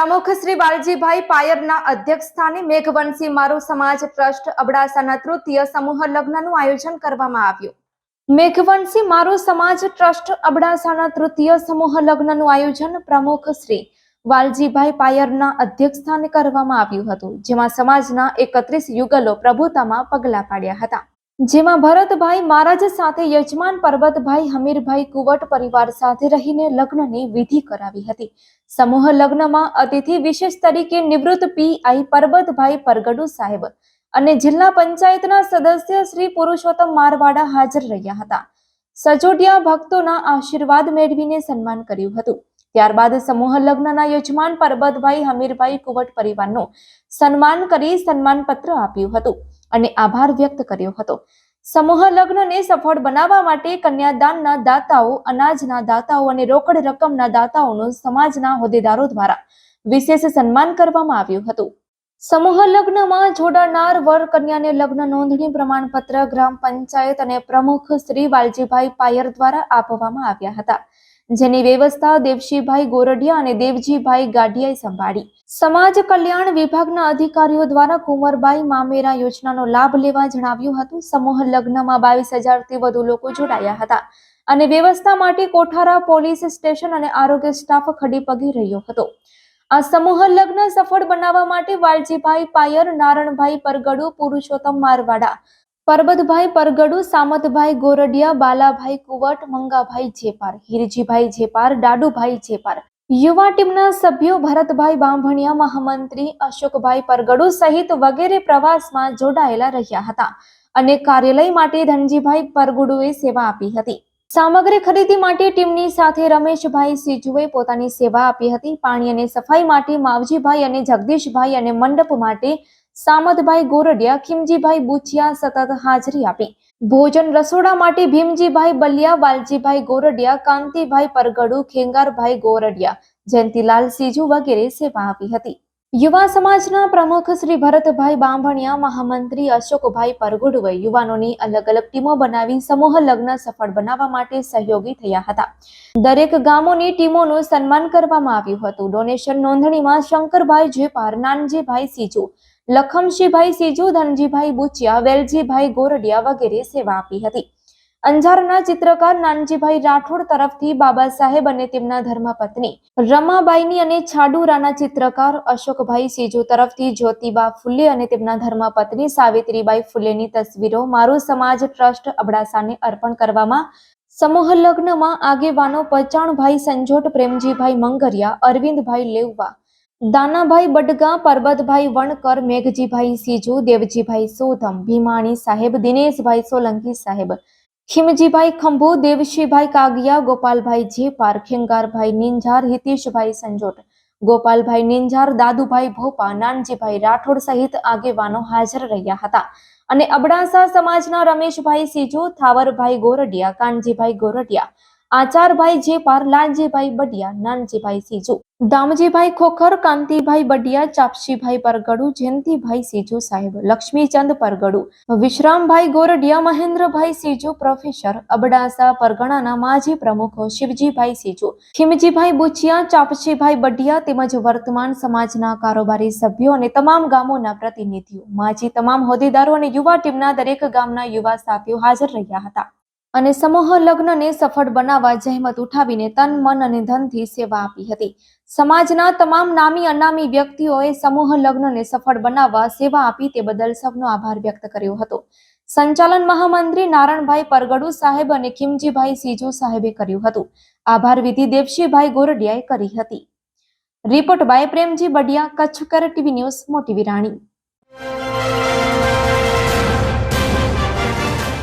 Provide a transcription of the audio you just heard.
પ્રમુખ શ્રી વાલજીભાઈ પાયરના અધ્યક્ષસ્થાને મેઘવંશી મારો સમાજ ટ્રસ્ટ અબડાસાના તૃતીય સમૂહ લગ્નનું આયોજન કરવામાં આવ્યું. મેઘવંશી મારો સમાજ ટ્રસ્ટ અબડાસાના તૃતીય સમૂહ લગ્નનું આયોજન પ્રમુખ શ્રી વાલજીભાઈ પાયરના અધ્યક્ષસ્થાને કરવામાં આવ્યું હતું, જેમાં સમાજના એકત્રીસ યુગલો પ્રભુતામાં પગલાં પાડ્યા હતા. જેમાં ભરતભાઈ મહારાજ સાથે યજમાન પર્વતભાઈ હમીરભાઈ કુવટ પરિવાર સાથે રહીને લગ્નની વિધિ કરાવી હતી. સમૂહ લગ્નમાં અતિથિ વિશેષ તરીકે નિવૃત્ત પીઆઈ પરબતભાઈ પરગડુ સાહેબ અને જિલ્લા પંચાયતના સદસ્ય શ્રી પુરુષોત્તમ મારવાડા હાજર રહ્યા હતા. સજોડિયા ભક્તોના આશીર્વાદ મેળવીને સન્માન કર્યું હતું. ત્યારબાદ સમૂહ લગ્નના યજમાન પરબતભાઈ હમીરભાઈ કુવટ પરિવારનું સન્માન કરી સન્માનપત્ર આપ્યું હતું. અને આભાર વ્યક્ત કર્યો હતો. સમૂહ લગ્નને સફળ બનાવવા માટે કન્યાદાનના દાતાઓ, અનાજના દાતાઓ અને રોકડ રકમના દાતાઓનું સમાજના હોદ્દેદારો દ્વારા વિશેષ સન્માન કરવામાં આવ્યું હતું. સમૂહ લગ્નમાં જોડાનાર વર કન્યાને લગ્ન નોંધણી પ્રમાણપત્ર ગ્રામ પંચાયત અને પ્રમુખ શ્રી વાલજીભાઈ પાયર દ્વારા આપવામાં આવ્યા હતા. જેની વ્યવસ્થા દેવશીભાઈ ગોરડિયા અને દેવજીભાઈ ગાઢિયાએ સંભાળી. સમાજ કલ્યાણ વિભાગના અધિકારીઓ દ્વારા કુંવરબાઈ મામેરા યોજનાનો લાભ લેવા જણાવ્યું હતું. સમૂહ લગ્નમાં બાવીસ હજારથી વધુ લોકો જોડાયા હતા અને વ્યવસ્થા માટે કોઠારા પોલીસ સ્ટેશન અને આરોગ્ય સ્ટાફ ખડી પગી રહ્યો હતો. આ સમૂહ લગ્ન સફળ બનાવવા માટે વાલજીભાઈ પાયર, નારણભાઈ પરગડુ, પુરુષોત્તમ મારવાડા પરબતભાઈ પરગડુ, સામતભાઈ ગોરડિયા, બાલાભાઈ કુવટ, મંગાભાઈ જેપાર, હિરજીભાઈ જેપાર, ડાડુભાઈ જેપાર. યુવા ટીમના સભ્યો ભરતભાઈ બાંભણિયા, મહામંત્રી અશોકભાઈ પરગડુ સહિત વગેરે પ્રવાસમાં જોડાયેલા રહ્યા હતા અને કાર્યાલય માટે ધનજીભાઈ પરગુડુએ સેવા આપી હતી. સામગ્રી ખરીદી માટે ટીમની સાથે રમેશભાઈ સિજુએ પોતાની સેવા આપી હતી. પાણી અને સફાઈ માટે માવજીભાઈ અને જગદીશભાઈ અને મંડપ માટે સામતભાઈ ગોરડિયા, ખીમજીભાઈ બુચિયા સતત હાજરી આપી. ભોજન રસોડા માટે ભીમજીભાઈ બલિયા, વાલજીભાઈ ગોરડિયા, કાંતિભાઈ પરગડુ, ખેંગારભાઈ ગોરડિયા, જયંતિલાલ સીજુ વગેરે સેવા આપી હતી. યુવા સમાજના પ્રમુખ શ્રી ભરતભાઈ બાંભણિયા, મહામંત્રી અશોકભાઈ પરગુડવે યુવાનોની અલગ અલગ ટીમો બનાવી સમૂહ લગ્ન સફળ બનાવવા માટે સહયોગી થયા હતા. દરેક ગામોની ટીમોનું સન્માન કરવામાં આવ્યું હતું. ડોનેશન નોંધણીમાં શંકરભાઈ જેપાર નાનજીભાઈ સીજુ લખમશીભાઈ સીજુ, ધનજીભાઈ બુચિયા, વેલજીભાઈ ગોરડિયા વગેરે સેવા આપી હતી. અંજારના ચિત્રકાર નાનજીભાઈ રાઠોડ તરફથી બાબા સાહેબ અને તેમના ધર્મપત્ની રમાબાઈની અને છાડુરાના ચિત્રકાર અશોકભાઈ સીજુ તરફથી જ્યોતિબા ફુલે અને તેમના ધર્મપત્ની સાવિત્રીબાઈ ફુલેની તસવીરો મારું સમાજ ટ્રસ્ટ અબડાસાને અર્પણ કરવામાં સમૂહ લગ્નમાં આગેવાનો પચાણભાઈ સંજોટ, પ્રેમજીભાઈ મંગરિયા, અરવિંદભાઈ લેવવા દાનાભાઈ બડગા, પરબતભાઈ વણકર, મેઘજીભાઈ સીજુ, દેવજીભાઈ સોધમ, ભીમાણી સાહેબ, દિનેશભાઈ સોલંકી સાહેબ, ખીમજીભાઈ ખંભુ, દેવશીભાઈ કાગિયા, ગોપાલભાઈ જેપાર ખેંગારભાઈ નિંજાર, હિતેશભાઈ સંજોટ, ગોપાલભાઈ નિંજાર, દાદુભાઈ ભોપા, નાનજીભાઈ રાઠોડ સહિત આગેવાનો હાજર રહ્યા હતા. અને અબડાસા સમાજના રમેશભાઈ સીજુ, થાવરભાઈ ગોરડિયા, કાનજીભાઈ ગોરડિયા, આચારભાઈ જેપાર લાલજીભાઈ બડિયા, નાનજીભાઈ સીજુ દામજીભાઈ ખોખર, કાંતિભાઈ બડિયા ચાપસીભાઈ પરગડુ, જયંતિભાઈ સીજુ સાહેબ, લક્ષ્મીચંદ પરગડુ, વિશ્રામભાઈ ગોરડિયા, મહેન્દ્રભાઈ સીજુ, પ્રોફેસર અબડાસા પરગણાના માજી પ્રમુખો, શિવજીભાઈ સીજુ, ખીમજીભાઈ બુચિયા, ચાપસીભાઈ બડિયા તેમજ વર્તમાન સમાજના કારોબારી સભ્યો અને તમામ ગામોના પ્રતિનિધિઓ, માજી તમામ હોદ્દેદારો અને યુવા ટીમના દરેક ગામના યુવા સાથીઓ હાજર રહ્યા હતા. અને સમૂહ લગ્નને સફળ બનાવવા જહેમત ઉઠાવીને તન, મન અને ધનથી સેવા આપી હતી. સમાજના તમામ નામી, અનામી વ્યક્તિઓએ સમૂહ લગ્નને સફળ બનાવવા સેવા આપી તે બદલ સૌનો આભાર વ્યક્ત કર્યો હતો. સંચાલન મહામંત્રી નારણભાઈ પરગડુ સાહેબ અને ખીમજીભાઈ સીજુ સાહેબે કર્યું હતું. આભાર વિધિ દેવશીભાઈ ગોરડિયાએ કરી હતી. રિપોર્ટ બાય પ્રેમજી બડિયા કચ્છ કર ટીવી ન્યૂઝ, મોટી વિરાણી.